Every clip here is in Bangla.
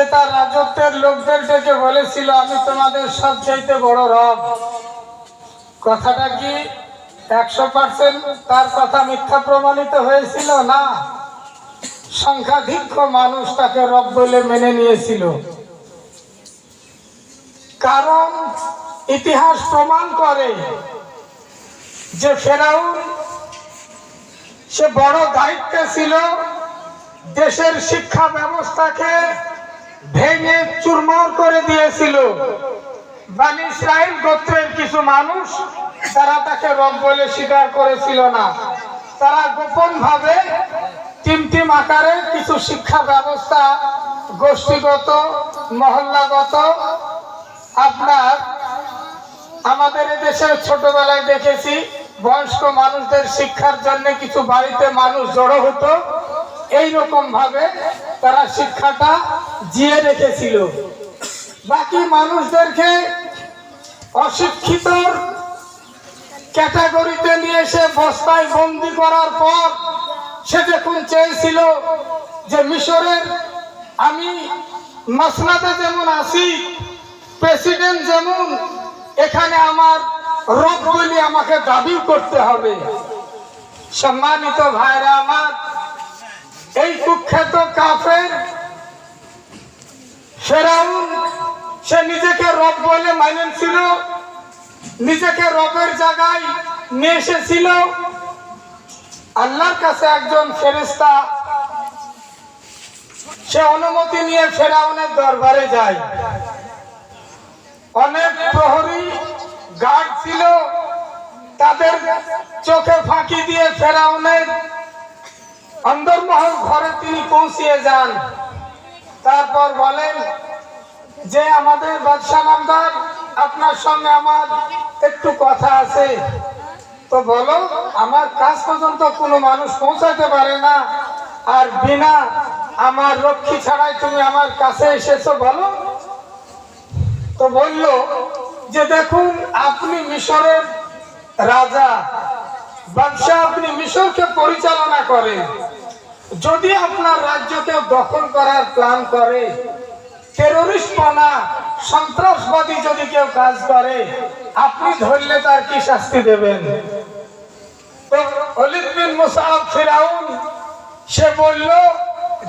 সে তার রাজত্বের লোকদের ডেকে বলেছিল, আমি তোমাদের সবচাইতে বড় রব। কথাটা কি একশো পার্সেন্ট তার কথা মিথ্যা প্রমাণিত হয়েছিল? না। সংখ্যাধিক্য মানুষ তাকে রব বলে মেনে নিয়েছিল। কারণ ইতিহাস প্রমাণ করে যে ফেরাউন, সে বড় দায়িত্বে ছিল দেশের শিক্ষা ব্যবস্থাকে ভেঙে চুরমার করে দিয়েছিল। গোত্রের কিছু মানুষ, তারা তাকে রব বলে স্বীকার করেছিল না। তারা গোপন ভাবে টিম টিম আকারে কিছু শিক্ষা ব্যবস্থা, গোষ্ঠীগত, মহল্লাগত, আপনার আমাদের দেশের ছোটবেলায় দেখেছি, বয়স্ক মানুষদের শিক্ষার জন্য কিছু বাড়িতে মানুষ জড়ো হতো। এইরকম ভাবে তারা শিক্ষাটা জিয়ে রেখেছিল বাকি মানুষদেরকে অশিক্ষিত ক্যাটাগরিতে নিয়ে এসে বস্তায় বন্দি করার পর সে যখন চেয়েছিল যে মিশরের আমি মাসনাদে যেমন আছি, প্রেসিডেন্ট যেমন, এখানে আমার রব বলি আমাকে দাবি করতে হবে। সম্মানিত ভাইরা আমার, এই কুখ্যাত কাফের ফেরাউন সে নিজেকে রব বলে মানেছিল নিজেকে রবের জায়গায় নিয়ে এসেছিল। আল্লাহর কাছে একজন ফেরেস্তা সে অনুমতি নিয়ে ফেরাউনের দরবারে যায়। অনেক প্রহরী, গার্ড ছিল, তাদের চোখে ফাঁকি দিয়ে ফেরাউনের অন্দরমহল ঘরে তিনি পৌঁছিয়ে যান। তারপর বলেন যে আমাদের বাদশাহ নামদার আপনার সঙ্গে আমার একটু কথা আছে। তো বলো, আমার কাজ পর্যন্ত কোনো মানুষ পৌঁছাতে পারে না। আর বিনা আমার রক্ষী ছাড়াই তুমি আমার কাছে এসেছ, বলো। তো বলল যে দেখুন, আপনি মিশরের রাজা। বাদশাহ আপনি মিশরকে পরিচালনা করেন। যদি আপনার রাজ্যকে দখল করার প্ল্যান করে টেরোরিস্ট পানা, সন্ত্রাসবাদী যদি কেউ কাজ করে, আপনি ধরলে তার কি শাস্তি দেবেন? সে বলল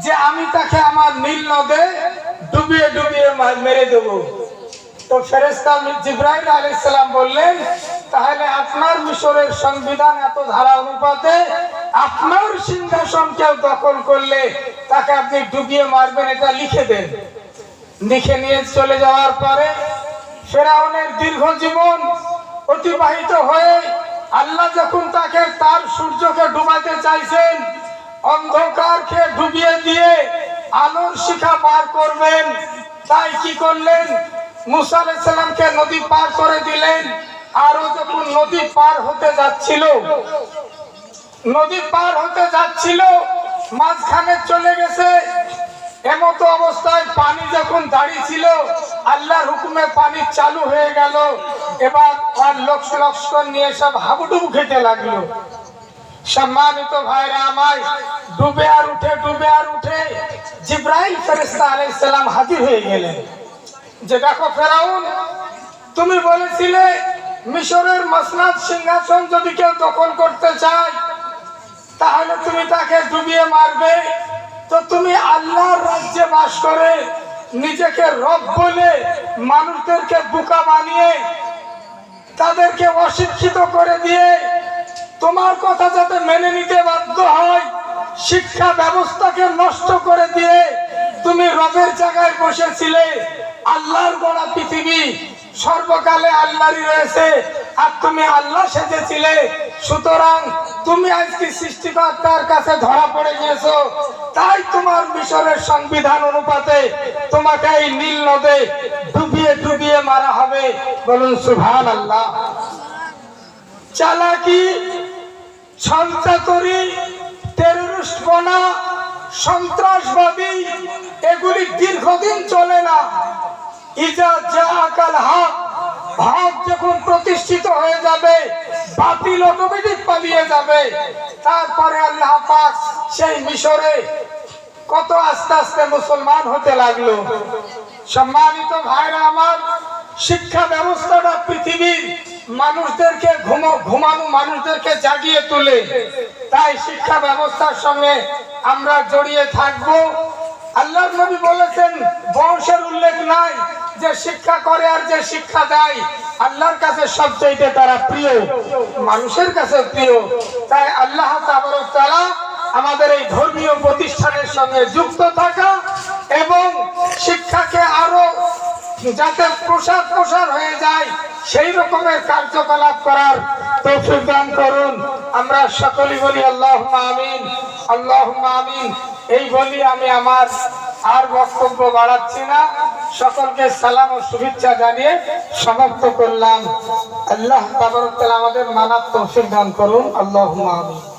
যে আমি তাকে আমার নীল নদে ডুবিয়ে ডুবিয়ে মেরে দেবো। তো ফেরেস্তা জিব্রাহিম আলাইসালাম বললেন, তাহলে আপনার মিশরের সংবিধান এত ধারা অনুপাতে আপনার সিংহাসন কেউ দখল করলে তাকে আপনি ডুবিয়ে মারবেন, এটা লিখে দেন। লিখে নিয়ে চলে যাওয়ার পরে ফেরাউনের দীর্ঘ জীবন অতিবাহিত হয়ে আল্লাহ যখন তাকে তার সূর্যকে ডুবাতে চাইছেন অন্ধকারকে ডুবিয়ে দিয়ে আলোর শিখা পার করবেন, তাই কি করলেন? মুসা নদী পার করে দিলেন। আরও যখন নদী পার হতে যাচ্ছিল, নদী পার হতে যাচ্ছিল, মাঝখানে চলে গেছে। এমতো অবস্থায় পানি যখন দাঁড়িয়ে ছিল আল্লাহর হুকুমে পানি চালু হয়ে গেল। এবার আর লক্ষ লক্ষ্মণ নিয়ে সব হাবুডুবু খেতে লাগল। সম্মানিত ভাইরা আমায় ডুবে আর উঠে, ডুবে আর উঠে জিব্রাহিম ফেরেস্তা আলাইহিস সালাম হাজির হয়ে গেলেন। যে দেখো ফেরাউন, তুমি বলেছিলে, মিশরের মসনাদ সিংহাসন যদি কেউ দখল করতে চায়, তাহলে তুমি তাকে ডুবিয়ে মারবে। তো তুমি আল্লাহর রাজ্যে বাস করে নিজেকে রব বলে মানুষদেরকে বোকা বানিয়ে তাদেরকে অশিক্ষিত করে দিয়ে তোমার কথা যাতে মেনে নিতে বাধ্য হয়, শিক্ষা ব্যবস্থাকে নষ্ট করে দিয়ে তুমি রবের জায়গায় বসেছিলে। আল্লাহর গড়া পৃথিবী সর্বকালে আল্লাহরই রয়েছে, আর তুমি আল্লাহ সেজেছিলে। সুতরাং তুমি আজকে সৃষ্টিকর্তার কাছে ধরা পড়ে গিয়েছো। তাই তোমার মিশরের সংবিধান অনুপাতে তোমাকে এই নীল নদে ডুবিয়ে ডুবিয়ে মারা হবে। বলুন সুভান আল্লাহ চালাকি, সন্ত্রাতরি টেরোরিস্ট বনা, সন্ত্রাসবাদী, এগুলি দীর্ঘদিন চলে না। ইজা যা আকাল হক হক যখন প্রতিষ্ঠিত হয়ে যাবে বাতিল অটোমেটিক পালিয়ে যাবে। তারপরে আল্লাহ পাক সেই মিশরে কত আস্তে আস্তে মুসলমান হতে লাগল। সম্মানিত ভাইরা আমার, শিক্ষা ব্যবস্থাটা পৃথিবীর মানুষদেরকে ঘুমো, ঘুমানো মানুষদেরকে জাগিয়ে তোলে। তাই শিক্ষা ব্যবস্থার সঙ্গে আমরা জড়িয়ে থাকব। আল্লাহ নবী বলেছেন, বংশের উল্লেখ নাই যে শিক্ষা করে আর যে শিক্ষা দেয়। আল্লাহর কাছে সবচেয়ে তারা প্রিয়, মানুষের কাছে প্রিয়। তাই আল্লাহ তাআলা আমাদের এই ধর্মীয় প্রতিষ্ঠানের সঙ্গে যুক্ত থাকা এবং শিক্ষাকে আরও যাতে প্রসার প্রসার হয়ে যায়, সেই রকমের কার্যকলাপ করার তৌফিক দান করুন। আমরা সকলেই বলি আল্লাহ আমিন আল্লাহ আমিন। এই বলি আমি আমার আর বক্তব্য বাড়াচ্ছি না। সকলকে সালাম ও শুভেচ্ছা জানিয়ে সমাপ্ত করলাম। আল্লাহ আমাদের মানার তৌফিক করুন। আল্লাহ আমিন।